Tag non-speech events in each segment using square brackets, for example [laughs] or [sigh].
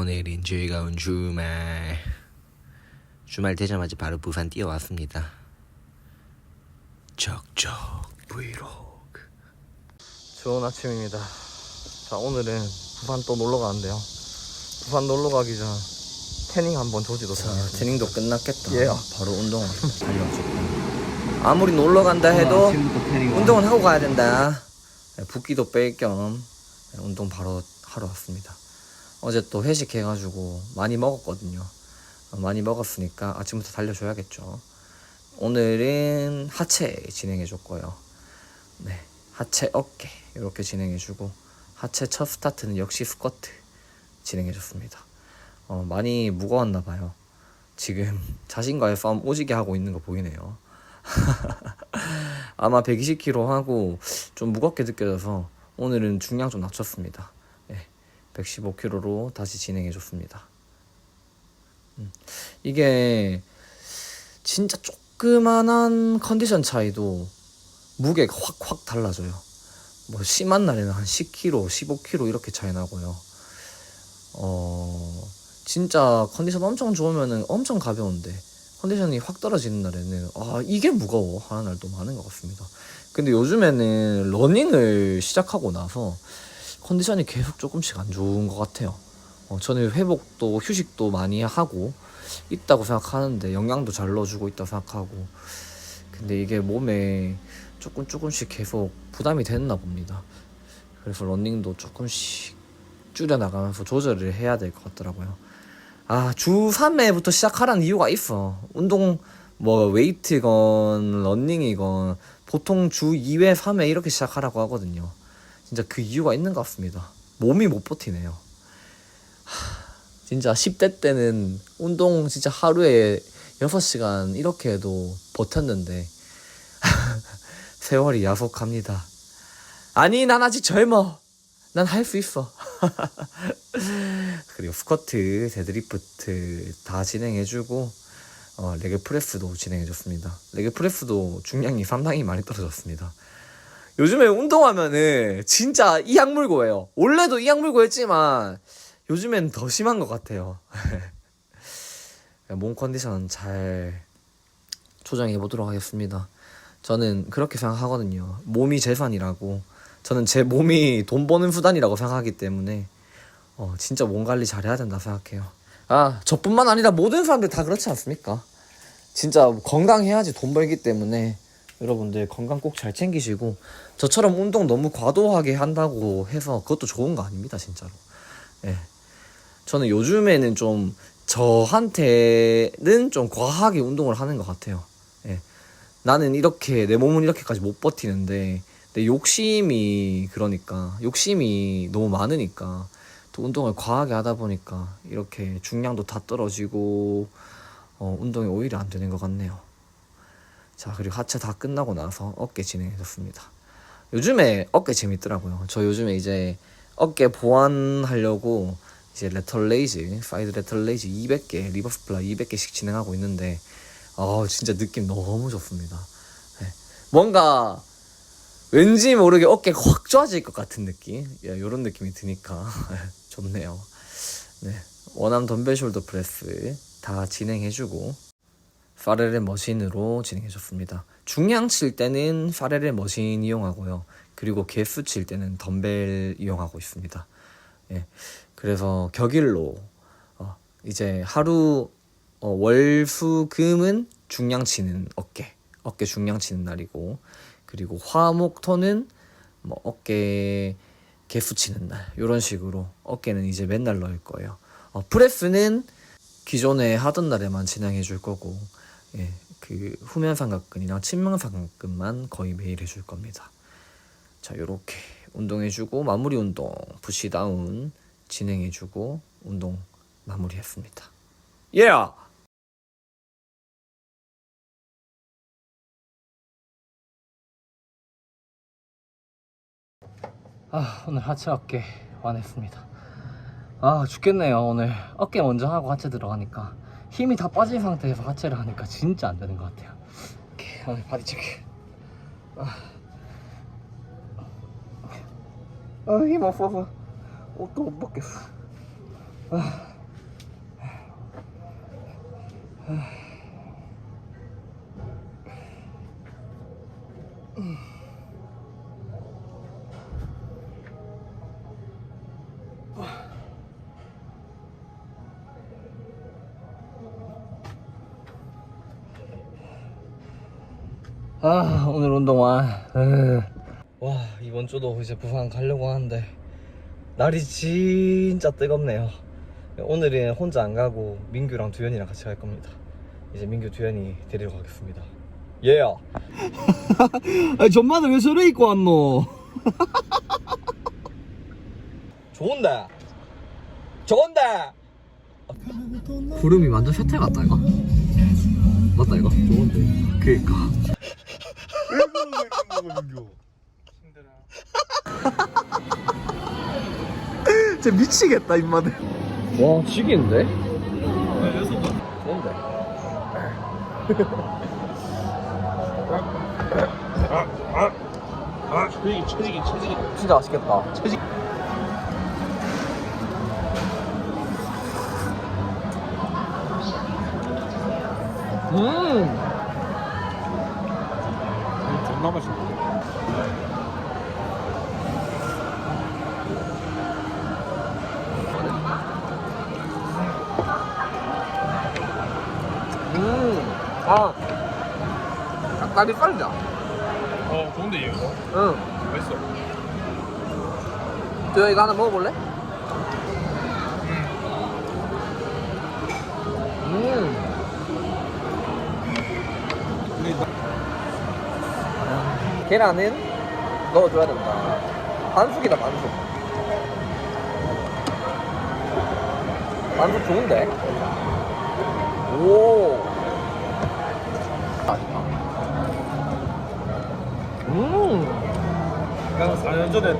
오늘은 즐거운 주말. 주말 되자마자 바로 부산 뛰어왔습니다. 적적 브이로그. 좋은 아침입니다. 자, 오늘은 부산 또 놀러 가는데요. 부산 놀러 가기 전 태닝 한번 조지도 자, 태닝도 끝났겠다. 예. 바로 운동을 달려주고. 아무리 놀러 간다 해도 운동은 하고 가야 된다. 네, 붓기도 뺄 겸 운동 바로 하러 왔습니다. 어제 또 회식해가지고 많이 먹었거든요. 어, 많이 먹었으니까 아침부터 달려줘야겠죠. 오늘은 하체 진행해줬고요. 네, 하체 어깨 이렇게 진행해주고 하체 첫 스타트는 역시 스쿼트 진행해줬습니다. 어, 많이 무거웠나 봐요. 지금 [laughs] 자신과의 싸움 오지게 하고 있는 거 보이네요. [laughs] 아마 120kg 하고 좀 무겁게 느껴져서 오늘은 중량 좀 낮췄습니다. 네, 115kg로 다시 진행해 줬습니다. 음, 이게 진짜 조그만한 컨디션 차이도 무게가 확확 달라져요. 뭐 심한 날에는 한 10kg, 15kg 이렇게 차이 나고요. 어 진짜 컨디션 엄청 좋으면은 엄청 가벼운데 컨디션이 확 떨어지는 날에는 아 이게 무거워 하는 날도 많은 것 같습니다. 근데 요즘에는 러닝을 시작하고 나서 컨디션이 계속 조금씩 안 좋은 것 같아요. 어, 저는 회복도 휴식도 많이 하고 있다고 생각하는데 영양도 잘 넣어주고 있다고 생각하고 근데 이게 몸에 조금 조금씩 계속 부담이 됐나 봅니다. 그래서 러닝도 조금씩 줄여 나가면서 조절을 해야 될 것 같더라고요. 아, 주 3회부터 시작하라는 이유가 있어. 운동, 뭐, 웨이트건, 런닝이건, 보통 주 2회, 3회 이렇게 시작하라고 하거든요. 진짜 그 이유가 있는 것 같습니다. 몸이 못 버티네요. 하, 진짜 10대 때는 운동 진짜 하루에 6시간 이렇게 해도 버텼는데, [laughs] 세월이 야속합니다. 아니, 난 아직 젊어. 난 할 수 있어. [laughs] 그리고 스쿼트, 데드리프트 다 진행해주고 어, 레그 프레스도 진행해줬습니다. 레그 프레스도 중량이 상당히 많이 떨어졌습니다. 요즘에 운동하면은 진짜 이악 물고 해요. 원래도 이악 물고 했지만 요즘엔 더 심한 것 같아요. [laughs] 몸 컨디션 잘 조정해 보도록 하겠습니다. 저는 그렇게 생각하거든요. 몸이 재산이라고. 저는 제 몸이 돈 버는 수단이라고 생각하기 때문에 어, 진짜 몸 관리 잘해야 된다 생각해요. 아, 저뿐만 아니라 모든 사람들 다 그렇지 않습니까? 진짜 건강해야지 돈 벌기 때문에 여러분들 건강 꼭 잘 챙기시고 저처럼 운동 너무 과도하게 한다고 해서 그것도 좋은 거 아닙니다, 진짜로. 예. 저는 요즘에는 좀 저한테는 좀 과하게 운동을 하는 것 같아요. 예. 나는 이렇게 내 몸은 이렇게까지 못 버티는데 내 욕심이 그러니까 욕심이 너무 많으니까 또 운동을 과하게 하다 보니까 이렇게 중량도 다 떨어지고 어, 운동이 오히려 안 되는 것 같네요. 자 그리고 하체 다 끝나고 나서 어깨 진행해줬습니다. 요즘에 어깨 재밌더라고요. 저 요즘에 이제 어깨 보완하려고 이제 레터 레이즈, 사이드 레터 레이즈 200개, 리버스 플라 200개씩 진행하고 있는데 어 진짜 느낌 너무 좋습니다. 네. 뭔가 왠지 모르게 어깨가 확 좋아질 것 같은 느낌, 야, 이런 느낌이 드니까 [laughs] 좋네요. 네, 원암 덤벨 숄더 프레스 다 진행해주고 파레레 머신으로 진행해줬습니다. 중량 칠 때는 파레레 머신 이용하고요. 그리고 개수 칠 때는 덤벨 이용하고 있습니다. 예, 그래서 격일로 어, 이제 하루 어, 월수금은 중량 치는 어깨, 어깨 중량 치는 날이고 그리고 화목토는 뭐 어깨 개수 치는 날 이런 식으로 어깨는 이제 맨날 넣을 거예요. 어, 프레스는 기존에 하던 날에만 진행해 줄 거고 예, 그 후면 삼각근이랑 측면 삼각근만 거의 매일 해줄 겁니다. 자, 요렇게 운동해주고 마무리 운동 푸시다운 진행해주고 운동 마무리했습니다. 예! Yeah! 아 오늘 하체 어깨 완했습니다. 아 죽겠네요 오늘 어깨 먼저 하고 하체 들어가니까 힘이 다 빠진 상태에서 하체를 하니까 진짜 안 되는 것 같아요. 오케이 오늘 바디 체크. 아, 아 힘 없어서 옷도 못 벗겠어. 아 오늘 운동화. 와 이번 주도 이제 부산 가려고 하는데 날이 진짜 뜨겁네요. 오늘은 혼자 안 가고 민규랑 두현이랑 같이 갈 겁니다. 이제 민규 두현이 데리러 가겠습니다. 예야 [laughs] 아니 전마들 왜 저래 입고 왔노? [laughs] 좋은데? 좋은데? 구름이 완전 셔틀 같다 이거. 맞다 이거? 좋은데. 그니까 진짜 미치겠다 입맛에 와 체직이 체직이 진짜 맛있겠다. 체직. 음 닭다리 썰자 어, 좋은데 이거 응 맛있어. 저 이거 하나 먹어볼래? 음. 근데 나 계란은 넣어줘야 된다. 반숙이다 반숙. 반숙 좋은데? 오. 음. 내가 4년 전에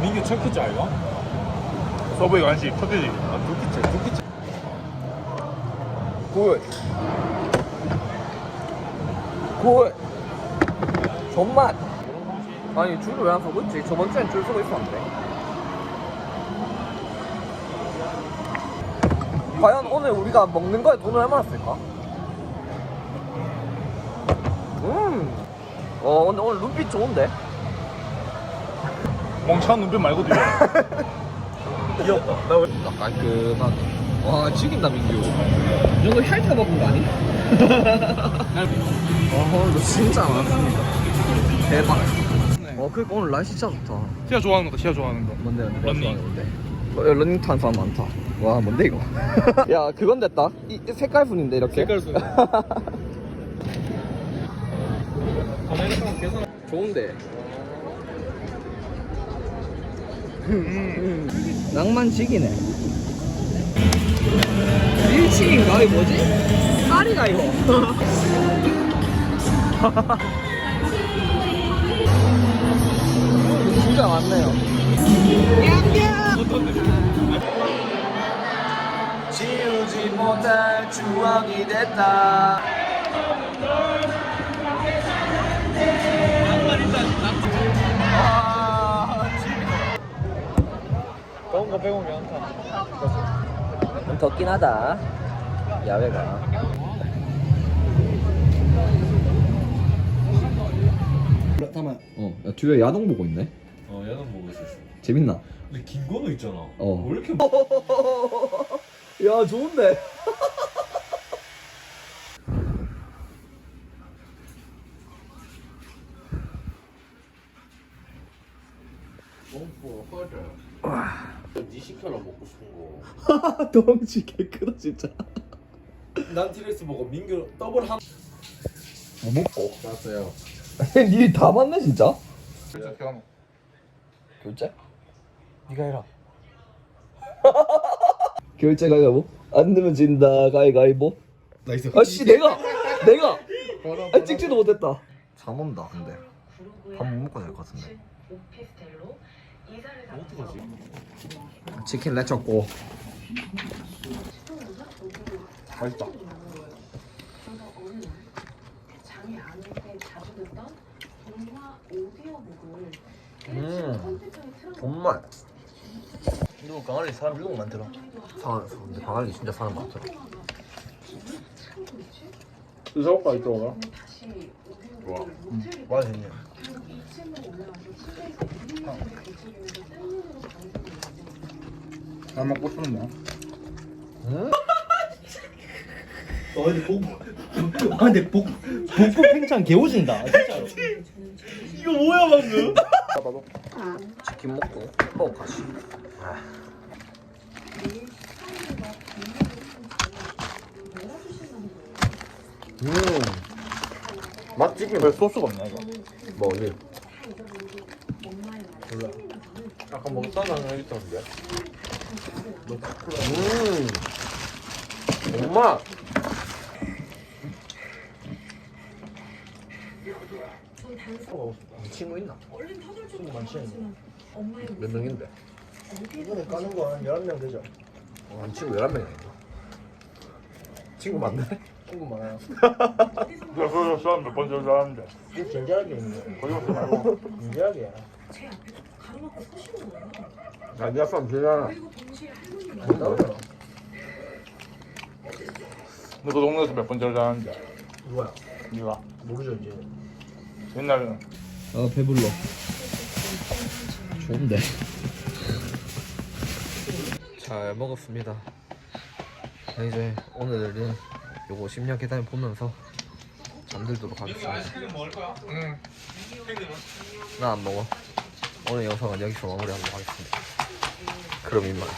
민규 첫 끼째 아이가? 서브웨이 간식 첫 끼지. 아, 두 끼째, 두 끼째. 굿. 굿. 존맛. 아니 줄을 왜 안 서고 있지? 저번 주엔 줄 서고 있었는데. 과연 오늘 우리가 먹는 거에 돈을 얼마나 쓸까? 음. 어 근데 오늘 눈빛 좋은데? 멍청한 눈빛 말고 뒤에. [laughs] 귀엽다. 나 왜? 깔끔하게. 와 죽인다 민규. 이 정도 핥아 먹은 거 아니? [laughs] 어, 너 진짜 많습니다. 대박. 어, 그 오늘 날씨 진짜 좋다. 시아 좋아하는 거다. 시아 좋아하는 거. 뭔데, 뭔데? 런닝. 뭔데? 어, 야, 런닝 타는 사람 많다. 와, 뭔데 이거? [laughs] 야, 그건 됐다. 이, 이 색깔 순인데 이렇게. 색깔 순. [laughs] 좋은데. 음. [laughs] 낭만직이네. 일치인가? 이거 뭐지? 쌀이가 이거. 진짜 많네요. 지우지 못할 추억이 됐다. 더운 거 빼고 괜찮다. 좀 덥긴 하다. 야외가. 그렇다면 어, 야, 뒤에 야동 보고 있네. 어 야동 보고 있었어 재밌나? 근데 김건우 있잖아 어. 왜 이렇게 [laughs] 야, 좋은데. 뽕뽕 허져 니 시켜라 먹고 싶은 거난 덩치 개 크다 진짜. 티렉스 먹어 민규 더블 한 뭐 먹고? 났어요 니다 맞네 진짜? 진짜 개하노. 결제? 네가 해라. [laughs] 결제 가위바위보? 안 되면 진다 가위바위보? 나이스. 아씨 내가 내가 아, 찍지도 못했다 잠 온다 근데 밥 못 먹고 잘 것 같은데 이사 치킨 레쳤고 맛있다. 장애 안올 때 자주 듣던 동화 음 틀어 정말 이거 강아지 사람 일곱 많더라. 사 근데 방알이 진짜. 다시 좋아. 오디오북을 못 틀게 맛있네. 그리고 2층으로 올라가서 침대에서 1, 2층을 개척이면서 샌눈으로 방송을 잘 먹고 싶네. 어 근데 복 아, 근데 복 복부 팽창 개오진다. [laughs] 진짜로. 이거 뭐야 방금? 치킨 먹고. 햄버거 가시. 음. 맛집이 왜 소스가 없냐 이거? 뭐지? 아까 먹었던 라면 있던데. 음. 정말 친구 있나? 친구 많지 몇 명인데? 이번에 까는 거한 11명 되죠 어, 이 친구 11명이야 친구 맞네? 친구 많아요 내가 그거 사람 몇번 제일 잘하는데. 이거 잘하게 있네 거짓말 말고. 진지하게 제 앞에 가로막고 서시는 거예요. 야 니가 싸움 되잖아 그리고 동시에 할머니가 아니다고요 너그 동네에서 몇번 제일 잘하는데. 누가요? 니가. 모르죠 이제 옛날에는. 아 배불러. 좋은데. 잘 먹었습니다. 네, 이제 오늘은 요거 심야 계단 보면서 잠들도록 하겠습니다. 나안 먹어. 오늘 영상은 여기서 마무리하도록 하겠습니다. 그럼 이만